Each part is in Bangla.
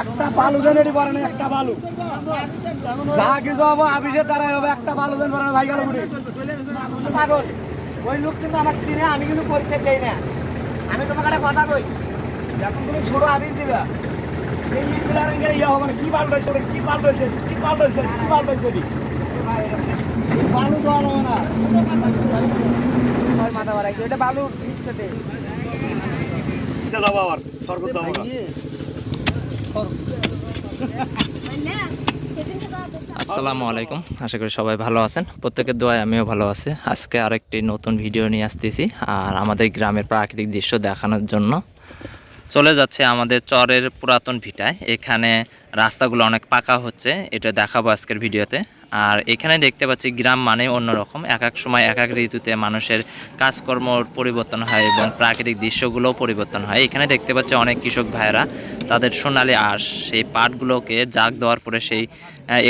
একটা বালু এটি পারে না একটা বালু। যা কিছু হব আবিষের দ্বারাই হবে একটা বালু দেন পারে না ভাই গেল বুড়ি পাগল ওই লোক কিন্তু আমাকে চিনে আমি কিন্তু পরীক্ষা দেই না। আমি তোমাকে একটা কথা কই যখন তুমি ছোট আদেশ দিবা এই ইটগুলার ইয়ে হবে না কি বালু হয়েছে কি বালু হয়েছে কি হয়েছে কি এটি? বালু দেওয়া হবে না। মাথা বাড়াইছে এটা বালু বিস্কেটে। যাব আবার না আসসালামু আলাইকুম। আশা করি সবাই ভালো আছেন। প্রত্যেকের দোয়ায় আমিও ভালো আছি। আজকে আরেকটি নতুন ভিডিও নিয়ে আসতেছি, আর আমাদের গ্রামের প্রাকৃতিক দৃশ্য দেখানোর জন্য চলে যাচ্ছে আমাদের চরের পুরাতন ভিটায়। এখানে রাস্তাগুলো অনেক পাকা হচ্ছে, এটা দেখাবো আজকের ভিডিওতে। আর এখানে দেখতে পাচ্ছি গ্রাম মানে অন্যরকম। এক এক সময় এক এক ঋতুতে মানুষের কাজকর্ম পরিবর্তন হয় এবং প্রাকৃতিক দৃশ্যগুলোও পরিবর্তন হয়। এখানে দেখতে পাচ্ছি অনেক কৃষক ভাইয়েরা তাদের সোনালি আঁশ সেই পাটগুলোকে জাগ দেওয়ার পরে সেই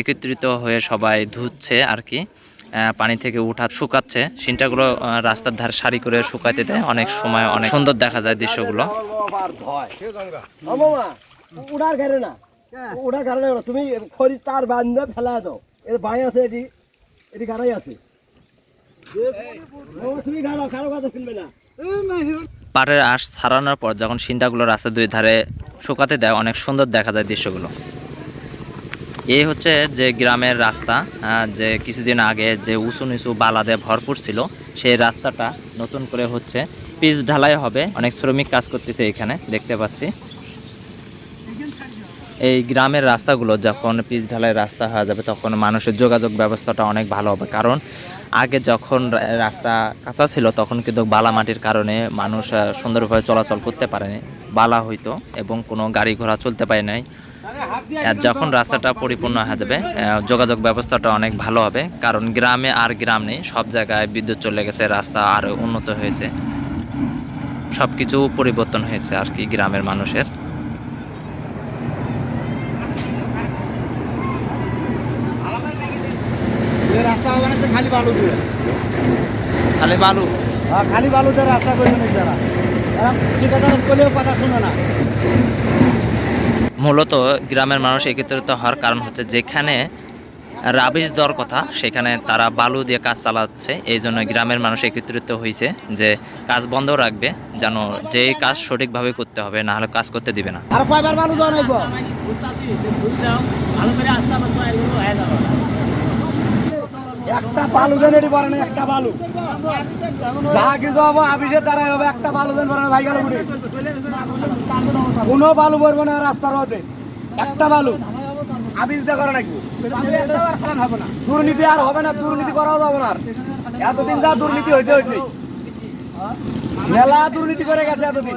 একত্রিত হয়ে সবাই ধুচ্ছে আর কি পানি থেকে উঠা শুকাচ্ছে। সিনটাগুলো রাস্তার ধারে সারি করে শুকাইতে দেয়। অনেক সময় অনেক সুন্দর দেখা যায় দৃশ্যগুলো। আবার ধয় ও মামা উড়ার ঘরে না? উড়ার ঘরে তুমি খড়ি তার বান্ধে ফেলা দাও। এর ভাই আছে, এটি এটি গাড়াই আছে। পাটের আঁশ ছাড়ানোর পর যখন সিনটাগুলো রাস্তার দুই ধারে শুকাতে দেয়, অনেক সুন্দর দেখা যায় দৃশ্যগুলো। এই হচ্ছে যে গ্রামের রাস্তা যে কিছুদিন আগে যে উঁচু নিচু বালাদে ভরপুর ছিল, সেই রাস্তাটা নতুন করে হচ্ছে। পিচ ঢালাই হবে, অনেক শ্রমিক কাজ করতেছে এখানে, দেখতে পাচ্ছি। এই গ্রামের রাস্তাগুলো যখন পিচ ঢালাই রাস্তা হয়ে যাবে, তখন মানুষের যোগাযোগ ব্যবস্থাটা অনেক ভালো হবে। কারণ আগে যখন রাস্তা কাঁচা ছিল, তখন কিন্তু বালা মাটির কারণে মানুষ সুন্দরভাবে চলাচল করতে পারেনি। বালা হইতো এবং কোনো গাড়ি ঘোড়া চলতে পারে নাই। আর যখন রাস্তাটা পরিপূর্ণ হয়ে যাবে যোগাযোগ ব্যবস্থাটা অনেক ভালো হবে। কারণ গ্রামে আর গ্রাম নেই, সব জায়গায় বিদ্যুৎ চলে গেছে, রাস্তা আরও উন্নত হয়েছে। সব কিছু পরিবর্তন হয়েছে আর কি গ্রামের মানুষের এই রাস্তা হবে না যে খালি বালু দিয়ে খালি বালু হ্যাঁ খালি বালু দিয়ে রাস্তা করে নিচ্ছে তারা ঠিকাদার করলেও কথা শুনে না মূলত গ্রামের মানুষ একত্রিত হওয়ার কারণ হচ্ছে যেখানে রাবিশ দর কথা সেখানে তারা বালু দিয়ে কাজ চালাচ্ছে এই জন্য গ্রামের মানুষ একত্রিত হয়েছে যে কাজ বন্ধ রাখবে যেন যে কাজ সঠিকভাবে করতে হবে না হলে কাজ করতে দিবে না আর কয়বার বালু দেওয়া নাইব একটা বালু দেন এটি না, একটা বালু। যা কিছু হব আবিষের দ্বারাই হবে, একটা বালু দেন পারে না, ভাই গেল কোনো বালু পড়ব না রাস্তার মধ্যে। একটা বালু। আবিষ দিয়ে করে নাকি? দুর্নীতি আর হবে না, দুর্নীতি করাও যাবে না। এতদিন যা দুর্নীতি হয়েছে হয়েছে। মেলা দুর্নীতি করে গেছে এতদিন।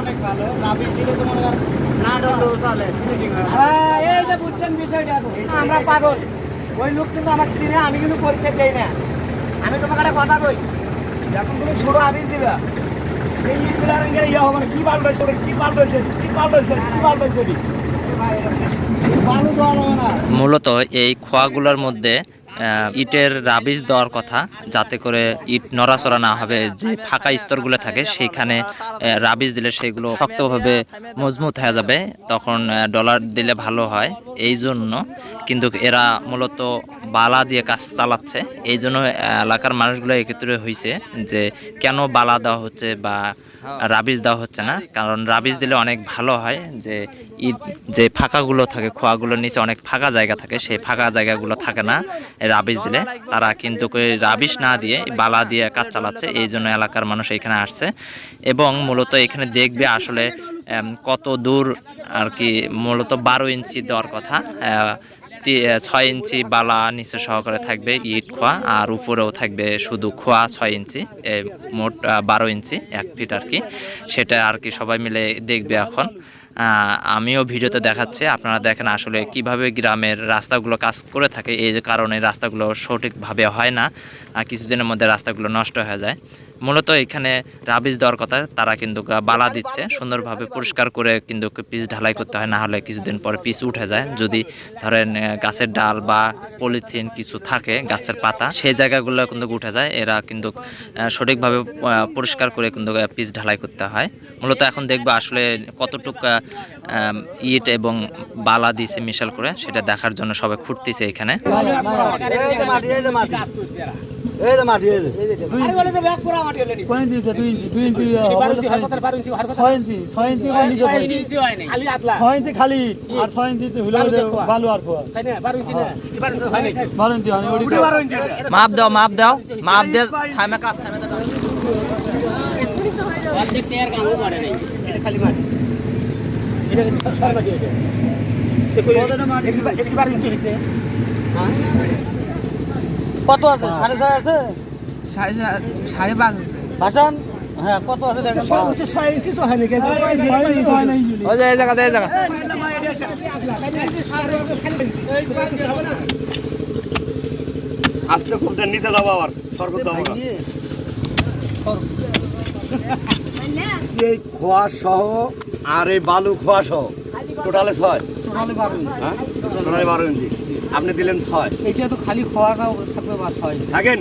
অনেক ভালো। রাবিশ দিলে তো মনে finishing হবে। হ্যাঁ এই যে বুঝছেন বিষয়টা। আমরা পাগল। ওই লোক কিন্তু আমাকে চিনে আমি কিন্তু পরীক্ষা দেই না। আমি তোমাকে একটা কথা কই যখন তুমি ছোট আদেশ দিবা মূলত এই খোয়াগুলোর মধ্যে ইটের রাবিশ দেওয়ার কথা, যাতে করে ইট নড়াচড়া না হবে, যে ফাঁকা স্তরগুলো থাকে, সেইখানে রাবিশ দিলে সেগুলো শক্তভাবে মজবুত হয়ে যাবে, তখন ডলার দিলে ভালো হয়, এই জন্য। কিন্তু এরা মূলত বালা দিয়ে কাজ চালাচ্ছে, এই জন্য এলাকার মানুষগুলো একত্রে হয়েছে যে কেন বালা দেওয়া হচ্ছে বা রাবিশ দেওয়া হচ্ছে না, কারণ রাবিশ দিলে অনেক ভালো হয় যে ঈদ, যে ফাঁকাগুলো থাকে, খোয়াগুলোর নিচে অনেক ফাঁকা জায়গা থাকে, সেই ফাঁকা জায়গাগুলো থাকে না রাবিশ দিলে। তারা কিন্তু রাবিশ না দিয়ে বালা দিয়ে কাজ চালাচ্ছে, এই জন্য এলাকার মানুষ এখানে আসছে। এবং মূলত এখানে দেখবে আসলে কত দূর আর কি, মূলত বারো ইঞ্চি দেওয়ার কথা। ছয় ইঞ্চি বালা নিচে সহকারে থাকবে ইট খোয়া, আর উপরেও থাকবে শুধু খোয়া ছয় ইঞ্চি মোট বারো ইঞ্চি, এক ফিট আর কি। সেটা আর কি সবাই মিলে দেখবে এখন। আমিও ভিডিওতে দেখাচ্ছি। আপনারা দেখেন আসলে কীভাবে গ্রামের রাস্তাগুলো কাজ করে থাকে। এই কারণে রাস্তাগুলো সঠিকভাবে হয় না। কিছুদিনের মধ্যে রাস্তাগুলো নষ্ট হয়ে যায়। মূলত এখানে রাবিজ দেওয়ার কথা, তারা কিন্তু বালা দিচ্ছে। সুন্দরভাবে পরিষ্কার করে কিন্তু পিচ ঢালাই করতে হয়, না হলে কিছুদিন পরে পিচ উঠে যায়। যদি ধরেন গাছের ডাল বা পলিথিন কিছু থাকে গাছের পাতা, সেই জায়গাগুলো কিন্তু উঠে যায়। এরা কিন্তু সঠিকভাবে পরিষ্কার করে কিন্তু পিচ ঢালাই করতে হয়। মূলত এখন দেখব আসলে কতটুকু ইট এবং বালা দিছে মিশাল করে, সেটা দেখার জন্য সবাই খুঁড়তেছে এখানে। মাপ দাও মাপ দাও, মাপ কত আছে সাড়ে ছয় আছে সাড়ে পাঁচ ভাসান হ্যাঁ কত আছে দেখেন খুব নিচে যাব আবার যাব এই খোয়া সহ আর এই বালু খোয়া সহ? টোটালে ছয়? টোটালি বারো হ্যাঁ? টোটালে বারো ইঞ্চি। আপনি দিলেন ছয়। এইটা তো খালি খোয়াটা থাকবে বা ছয়। থাকেন?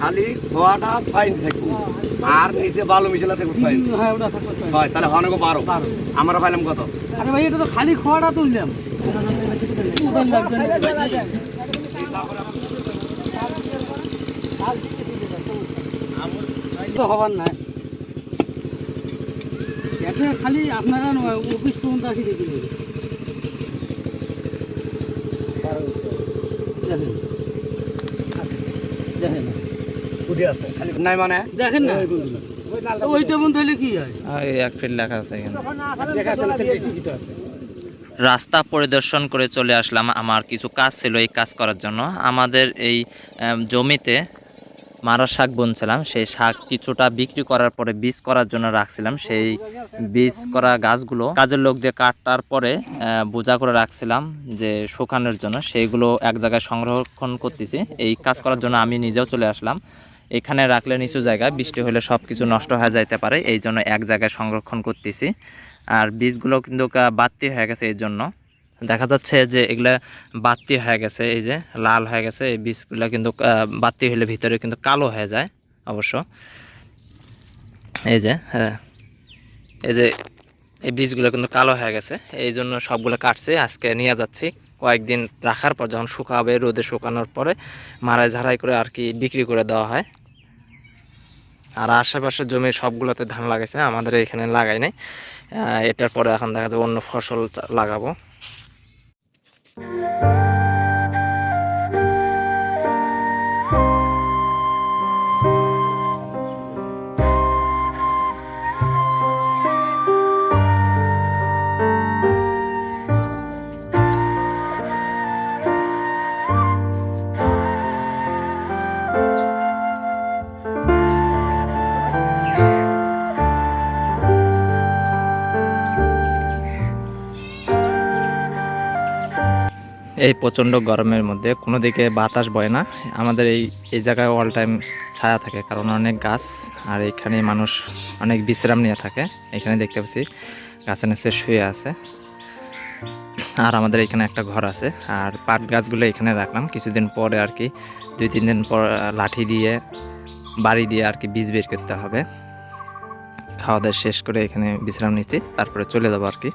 খালি খোয়াটা ছয় ইঞ্চি থাকবে। আর নিচে বালু মিশালা থাকবে ছয় ইঞ্চি। হ্যাঁ থাকবে ছয় ইঞ্চি। ছয় তাহলে হনগো বারো। বারো। আমরা পাইলাম কত? আরে ভাই এটা তো খালি খোয়াটা তুললাম। তো হবার না খালি আপনারা নয় অফিস পর্যন্ত আসি দেখি। দেখেন। দেখেন। উঠে আছে খালি নাই মানে? দেখেন না। ওইটা বন্ধ হলে কি হয়? এক ফিট লেখা আছে এখানে। দেখা আছে না তাহলে ঠিকই তো আছে। রাস্তা পরিদর্শন করে চলে আসলাম। আমার কিছু কাজ ছিল এই কাজ করার জন্য। আমাদের এই জমিতে মারা শাক বুনছিলাম, সেই শাক কিছুটা বিক্রি করার পরে বীজ করার জন্য রাখছিলাম। সেই বীজ করা গাছগুলো কাজের লোক দিয়ে কাটার পরে বোঝা করে রাখছিলাম যে শুকানোর জন্য। সেইগুলো এক জায়গায় সংরক্ষণ করতেছি। এই কাজ করার জন্য আমি নিজেও চলে আসলাম। এখানে রাখলে নিচু জায়গা বৃষ্টি হলে সব কিছু নষ্ট হয়ে যাইতে পারে। এই জন্য এক জায়গায় সংরক্ষণ করতেছি। আর বীজগুলো কিন্তু বাড়তি হয়ে গেছে এই জন্য। দেখা যাচ্ছে যে এগুলা বাড়তি হয়ে গেছে, এই যে লাল হয়ে গেছে, এই বীজগুলো কিন্তু বাড়তি হলে ভিতরে কিন্তু কালো হয়ে যায় অবশ্য। এই যে হ্যাঁ এই যে এই বীজগুলো কিন্তু কালো হয়ে গেছে, এই জন্য সবগুলো কাটছে, আজকে নিয়ে যাচ্ছি। কয়েকদিন রাখার পর যখন শুকাবে, রোদে শুকানোর পরে মারাই ঝাড়াই করে আর কি বিক্রি করে দেওয়া হয়। আর আশেপাশে জমির সবগুলোতে ধান লাগাইছে, আমাদের এখানে লাগাই নাই। এটার পরে এখন দেখা যাবে অন্য ফসল লাগাবো। এই প্রচণ্ড গরমের মধ্যে কোনো দিকে বাতাস বয় না। আমাদের এই এই জায়গায় অল টাইম ছায়া থাকে কারণ অনেক গাছ আর এখানে মানুষ অনেক বিশ্রাম নিয়ে থাকে। এখানে দেখতে পাচ্ছি গাছের নিচে শুয়ে আছে। আর আমাদের এখানে একটা ঘর আছে আর পাট গাছগুলো এখানে রাখলাম। কিছুদিন পরে আর কি, দুই তিন দিন পর লাঠি দিয়ে, বাড়ি দিয়ে আর কি বীজ বের করতে হবে। খাওয়া দাওয়া শেষ করে এখানে বিশ্রাম নিচ্ছি, তারপরে চলে যাব আর কি।